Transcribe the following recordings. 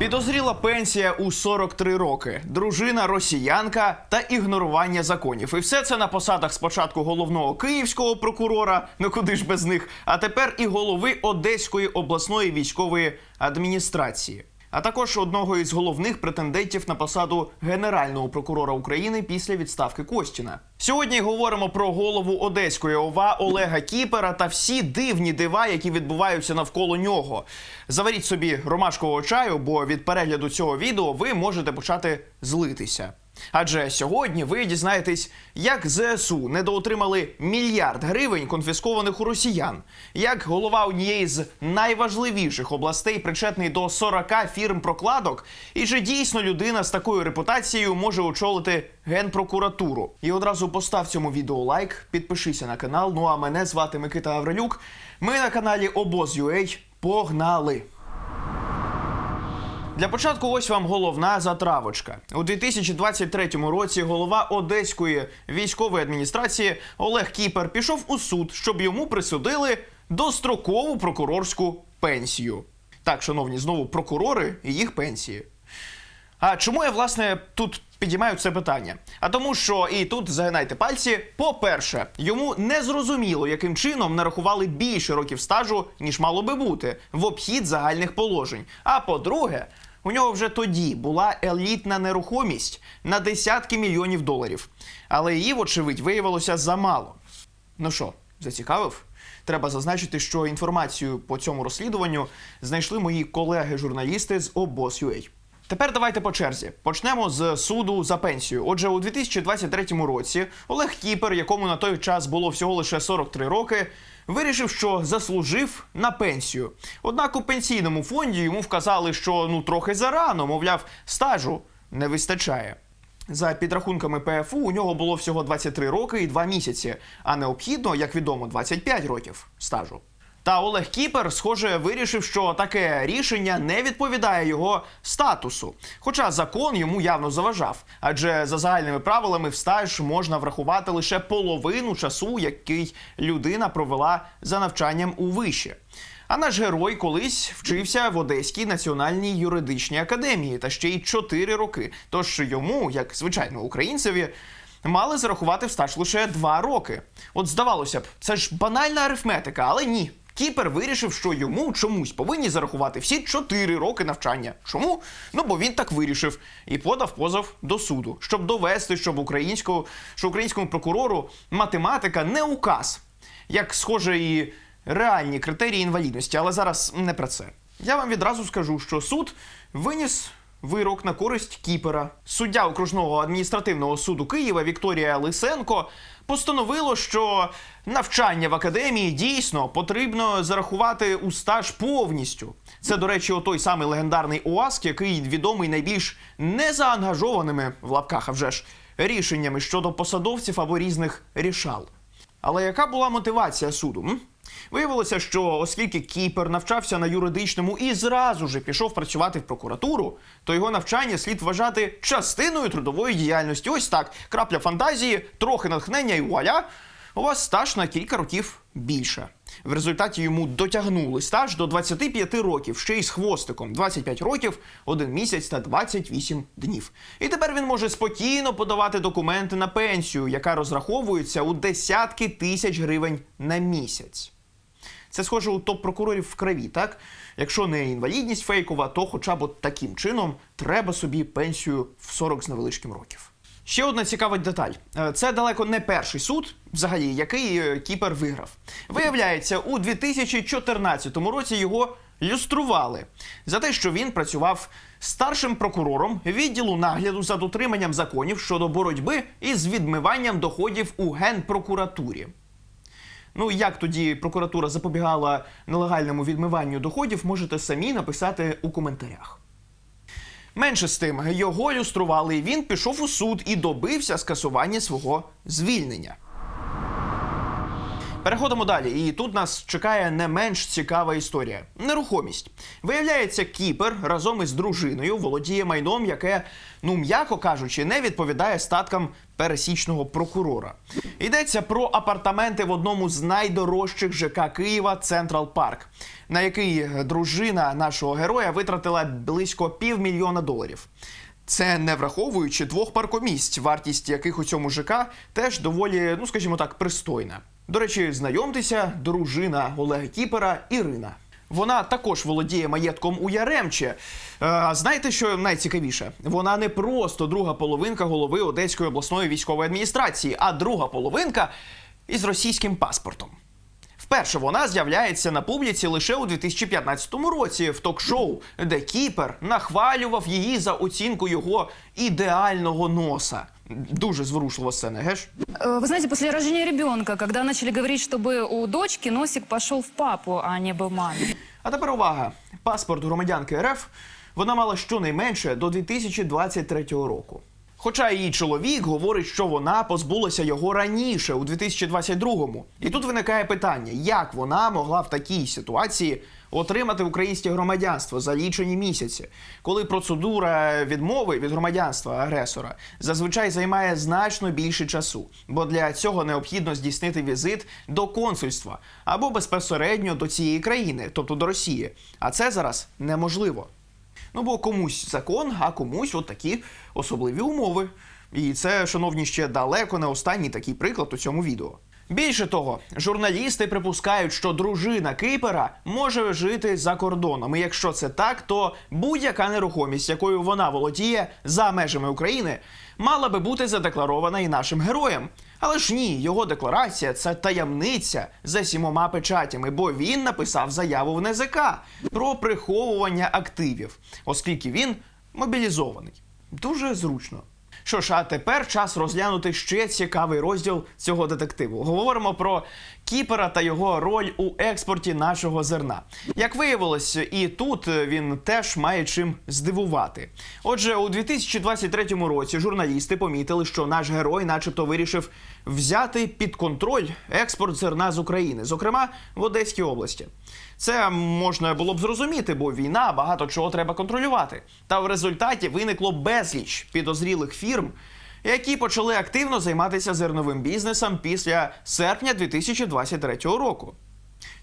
Підозріла пенсія у 43 роки, дружина росіянка та ігнорування законів. І все це на посадах спочатку головного київського прокурора, ну куди ж без них, а тепер і голови Одеської обласної військової адміністрації. А також одного із головних претендентів на посаду генерального прокурора України після відставки Костіна. Сьогодні говоримо про голову Одеської ОВА Олега Кіпера та всі дивні дива, які відбуваються навколо нього. Заваріть собі ромашкового чаю, бо від перегляду цього відео ви можете почати злитися. Адже сьогодні ви дізнаєтесь, як ЗСУ недоотримали мільярд гривень, конфіскованих у росіян, як голова однієї з найважливіших областей причетний до 40 фірм прокладок, і чи дійсно людина з такою репутацією може очолити генпрокуратуру. І одразу постав цьому відео лайк, підпишися на канал. Ну а мене звати Микита Аврилюк. Ми на каналі Обоз.UA. Погнали! Для початку ось вам головна затравочка. У 2023 році голова Одеської військової адміністрації Олег Кіпер пішов у суд, щоб йому присудили дострокову прокурорську пенсію. Так, шановні, знову прокурори і їх пенсії. А чому я власне тут підіймаю це питання? А тому, що і тут загинайте пальці. По-перше, йому не зрозуміло, яким чином нарахували більше років стажу, ніж мало би бути, в обхід загальних положень. А по-друге, у нього вже тоді була елітна нерухомість на десятки мільйонів доларів. Але її, вочевидь, виявилося замало. Ну що, зацікавив? Треба зазначити, що інформацію по цьому розслідуванню знайшли мої колеги-журналісти з обоз.ua. Тепер давайте по черзі. Почнемо з суду за пенсію. Отже, у 2023 році Олег Кіпер, якому на той час було всього лише 43 роки, вирішив, що заслужив на пенсію. Однак у пенсійному фонді йому вказали, що ну трохи зарано, мовляв, стажу не вистачає. За підрахунками ПФУ, у нього було всього 23 роки і 2 місяці, а необхідно, як відомо, 25 років стажу. Та Олег Кіпер, схоже, вирішив, що таке рішення не відповідає його статусу. Хоча закон йому явно заважав, адже за загальними правилами в стаж можна врахувати лише половину часу, який людина провела за навчанням у виші. А наш герой колись вчився в Одеській національній юридичній академії та ще й 4 роки. Тож йому, як звичайно українцеві, мали зарахувати в стаж лише 2 роки. От здавалося б, це ж банальна арифметика, але ні. Кіпер вирішив, що йому чомусь повинні зарахувати всі 4 роки навчання. Чому? Ну бо він так вирішив і подав позов до суду, щоб довести, щоб українському, що українському прокурору математика не указ, як схоже і реальні критерії інвалідності, але зараз не про це. Я вам відразу скажу, що суд виніс вирок на користь Кіпера. Суддя окружного адміністративного суду Києва Вікторія Лисенко постановило, що навчання в академії дійсно потрібно зарахувати у стаж повністю. Це, до речі, той самий легендарний ОАСК, який відомий найбільш незаангажованими в лапках, а вже ж рішеннями щодо посадовців або різних рішал. Але яка була мотивація суду? М? Виявилося, що оскільки Кіпер навчався на юридичному і зразу ж пішов працювати в прокуратуру, то його навчання слід вважати частиною трудової діяльності. Ось так, крапля фантазії, трохи натхнення і вуаля, у вас стаж на кілька років більше. В результаті йому дотягнули стаж до 25 років, ще й з хвостиком 25 років, 1 місяць та 28 днів. І тепер він може спокійно подавати документи на пенсію, яка розраховується у десятки тисяч гривень на місяць. Це схоже у топ-прокурорів в крові, так? Якщо не інвалідність фейкова, то хоча б от таким чином треба собі пенсію в 40 з невеличким років. Ще одна цікава деталь: Е, це далеко не перший суд, взагалі, який е, Кіпер виграв. Виявляється, у 2014 році його люстрували за те, що він працював старшим прокурором відділу нагляду за дотриманням законів щодо боротьби із відмиванням доходів у генпрокуратурі. Ну, як тоді прокуратура запобігала нелегальному відмиванню доходів, можете самі написати у коментарях. Менше з тим, його люстрували, і він пішов у суд і добився скасування свого звільнення. Переходимо далі, і тут нас чекає не менш цікава історія. Нерухомість. Виявляється, Кіпер разом із дружиною володіє майном, яке, ну м'яко кажучи, не відповідає статкам пересічного прокурора. Йдеться про апартаменти в одному з найдорожчих ЖК Києва Централ Парк, на який дружина нашого героя витратила близько півмільйона доларів. Це не враховуючи двох паркомісць, вартість яких у цьому ЖК теж доволі, ну скажімо так, пристойна. До речі, знайомтеся, дружина Олега Кіпера Ірина. Вона також володіє маєтком у Яремче. Е, А знаєте, що найцікавіше? Вона не просто друга половинка голови Одеської обласної військової адміністрації, а друга половинка із російським паспортом. Вперше вона з'являється на публіці лише у 2015 році в ток-шоу, де Кіпер нахвалював її за оцінку його ідеального носа. Дуже зворушлива сцена, геш? Э, Вы знаете, после рождения ребенка, когда начали говорить, чтобы у дочки носик пошел в папу, а не был маме. А тепер увага: паспорт громадянки РФ вона мала щонайменше до 2023 року. Хоча її чоловік говорить, що вона позбулася його раніше, у 2022-му. І тут виникає питання, як вона могла в такій ситуації отримати українське громадянство за лічені місяці, коли процедура відмови від громадянства агресора зазвичай займає значно більше часу, бо для цього необхідно здійснити візит до консульства або безпосередньо до цієї країни, тобто до Росії. А це зараз неможливо. Ну бо комусь закон, а комусь от такі особливі умови. І це, шановні, ще далеко не останній такий приклад у цьому відео. Більше того, журналісти припускають, що дружина Кипера може жити за кордоном. І якщо це так, то будь-яка нерухомість, якою вона володіє за межами України, мала би бути задекларована і нашим героям. Але ж ні, його декларація це таємниця за сімома печатями, бо він написав заяву в НЗК про приховування активів, оскільки він мобілізований. Дуже зручно. Що ж, а тепер час розглянути ще цікавий розділ цього детективу. Говоримо про Кіпера та його роль у експорті нашого зерна. Як виявилось, і тут він теж має чим здивувати. Отже, у 2023 році журналісти помітили, що наш герой, начебто, вирішив взяти під контроль експорт зерна з України, зокрема в Одеській області. Це можна було б зрозуміти, бо війна багато чого треба контролювати. Та в результаті виникло безліч підозрілих фірм, які почали активно займатися зерновим бізнесом після серпня 2023 року.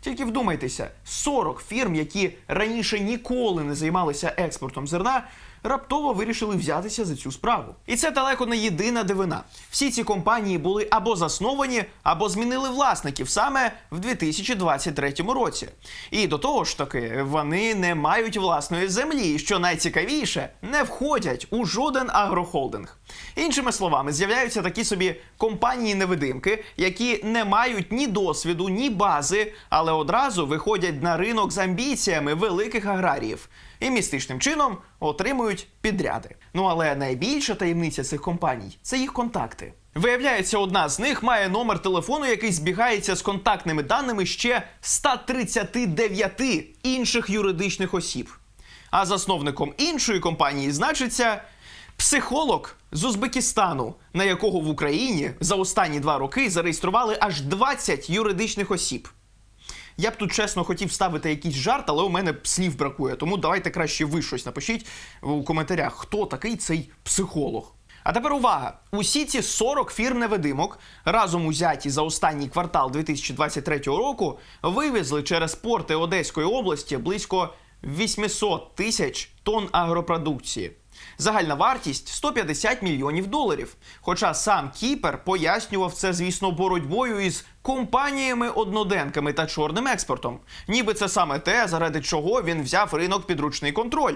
Тільки вдумайтеся, 40 фірм, які раніше ніколи не займалися експортом зерна, раптово вирішили взятися за цю справу. І це далеко не єдина дивина. Всі ці компанії були або засновані, або змінили власників саме в 2023 році. І до того ж таки, вони не мають власної землі, і що найцікавіше, не входять у жоден агрохолдинг. Іншими словами, з'являються такі собі компанії-невидимки, які не мають ні досвіду, ні бази, але одразу виходять на ринок з амбіціями великих аграріїв і містичним чином отримують підряди. Ну але найбільша таємниця цих компаній це їх контакти. Виявляється, одна з них має номер телефону, який збігається з контактними даними ще 139 інших юридичних осіб. А засновником іншої компанії значиться психолог з Узбекистану, на якого в Україні за останні два роки зареєстрували аж 20 юридичних осіб. Я б тут чесно хотів ставити якийсь жарт, але у мене слів бракує. Тому давайте краще ви щось напишіть у коментарях, хто такий цей психолог. А тепер увага! Усі ці 40 фірм невидимок разом узяті за останній квартал 2023 року вивезли через порти Одеської області близько 800 тисяч тонн агропродукції. Загальна вартість 150 мільйонів доларів. Хоча сам Кіпер пояснював це, звісно, боротьбою із компаніями-одноденками та чорним експортом. Ніби це саме те, заради чого він взяв ринок під ручний контроль.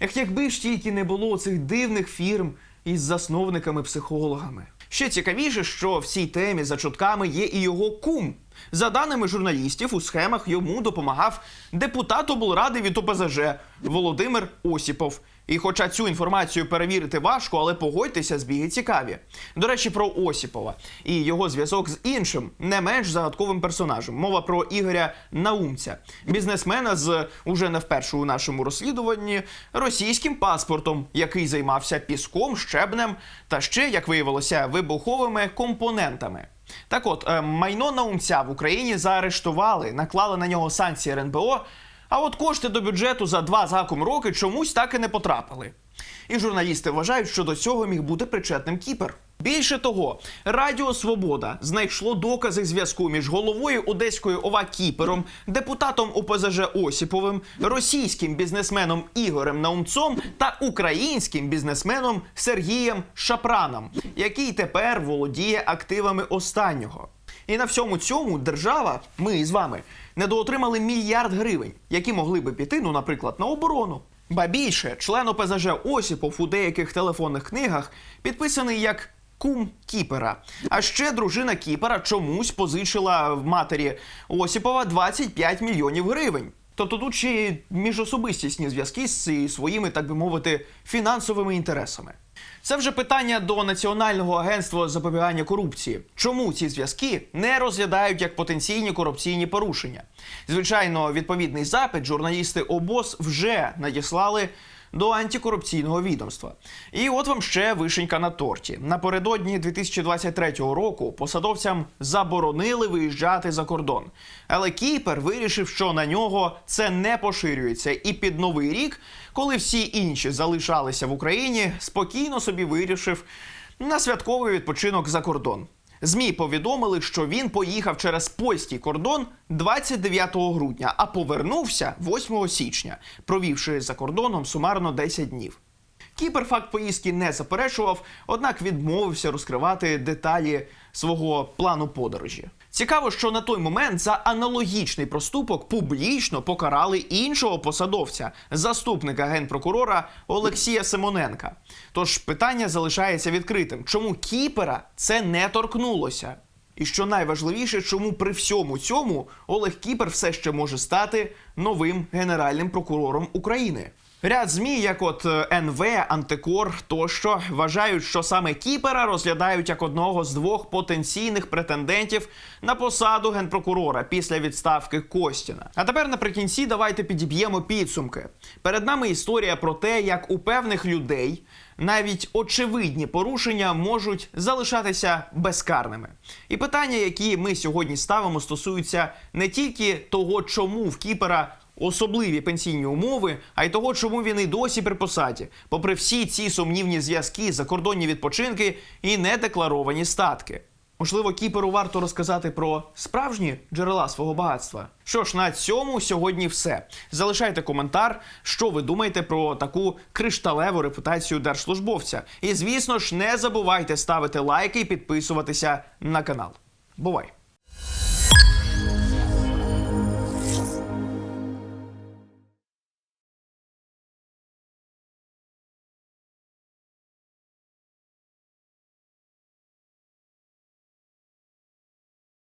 Ех, якби ж тільки не було цих дивних фірм із засновниками-психологами. Ще цікавіше, що в цій темі за чутками є і його кум. За даними журналістів, у схемах йому допомагав депутат облради від ОПЗЖ Володимир Осіпов. І хоча цю інформацію перевірити важко, але погодьтеся, збіги цікаві. До речі, про Осіпова і його зв'язок з іншим, не менш загадковим персонажем. Мова про Ігоря Наумця, бізнесмена з уже не вперше у нашому розслідуванні російським паспортом, який займався піском, щебнем та ще, як виявилося, вибуховими компонентами. Так от, е, майно наумця в Україні заарештували, наклали на нього санкції РНБО, а от кошти до бюджету за два з гаком роки чомусь так і не потрапили. І журналісти вважають, що до цього міг бути причетним Кіпер. Більше того, Радіо Свобода знайшло докази зв'язку між головою Одеської ОВА Кіпером, депутатом ОПЗЖ Осіповим, російським бізнесменом Ігорем Наумцом та українським бізнесменом Сергієм Шапраном, який тепер володіє активами останнього. І на всьому цьому держава, ми з вами, недоотримали мільярд гривень, які могли би піти, ну, наприклад, на оборону. Ба більше, член ОПЗЖ Осіпов у деяких телефонних книгах підписаний як кум Кіпера. А ще дружина Кіпера чомусь позичила в матері Осіпова 25 мільйонів гривень. Тобто тут ще міжособистісні зв'язки з своїми, так би мовити, фінансовими інтересами. Це вже питання до Національного агентства запобігання корупції. Чому ці зв'язки не розглядають як потенційні корупційні порушення? Звичайно, відповідний запит журналісти ОБОС вже надіслали до антикорупційного відомства. І от вам ще вишенька на торті. Напередодні 2023 року посадовцям заборонили виїжджати за кордон. Але Кіпер вирішив, що на нього це не поширюється, і під новий рік, коли всі інші залишалися в Україні, спокійно собі вирішив на святковий відпочинок за кордон. ЗМІ повідомили, що він поїхав через польський кордон 29 грудня, а повернувся 8 січня, провівши за кордоном сумарно 10 днів. Кіпер факт поїздки не заперечував, однак відмовився розкривати деталі свого плану подорожі. Цікаво, що на той момент за аналогічний проступок публічно покарали іншого посадовця, заступника генпрокурора Олексія Симоненка. Тож питання залишається відкритим: чому Кіпера це не торкнулося? І що найважливіше, чому при всьому цьому Олег Кіпер все ще може стати новим генеральним прокурором України. Ряд змі, як от е, НВ, Антикор тощо, вважають, що саме Кіпера розглядають як одного з двох потенційних претендентів на посаду генпрокурора після відставки Костіна. А тепер наприкінці давайте підіб'ємо підсумки. Перед нами історія про те, як у певних людей навіть очевидні порушення можуть залишатися безкарними. І питання, які ми сьогодні ставимо, стосуються не тільки того, чому в Кіпера особливі пенсійні умови, а й того, чому він і досі при посаді, попри всі ці сумнівні зв'язки, закордонні відпочинки і недекларовані статки. Можливо, кіперу варто розказати про справжні джерела свого багатства. Що ж, на цьому сьогодні все. Залишайте коментар, що ви думаєте про таку кришталеву репутацію держслужбовця. І звісно ж, не забувайте ставити лайки і підписуватися на канал. Бувай!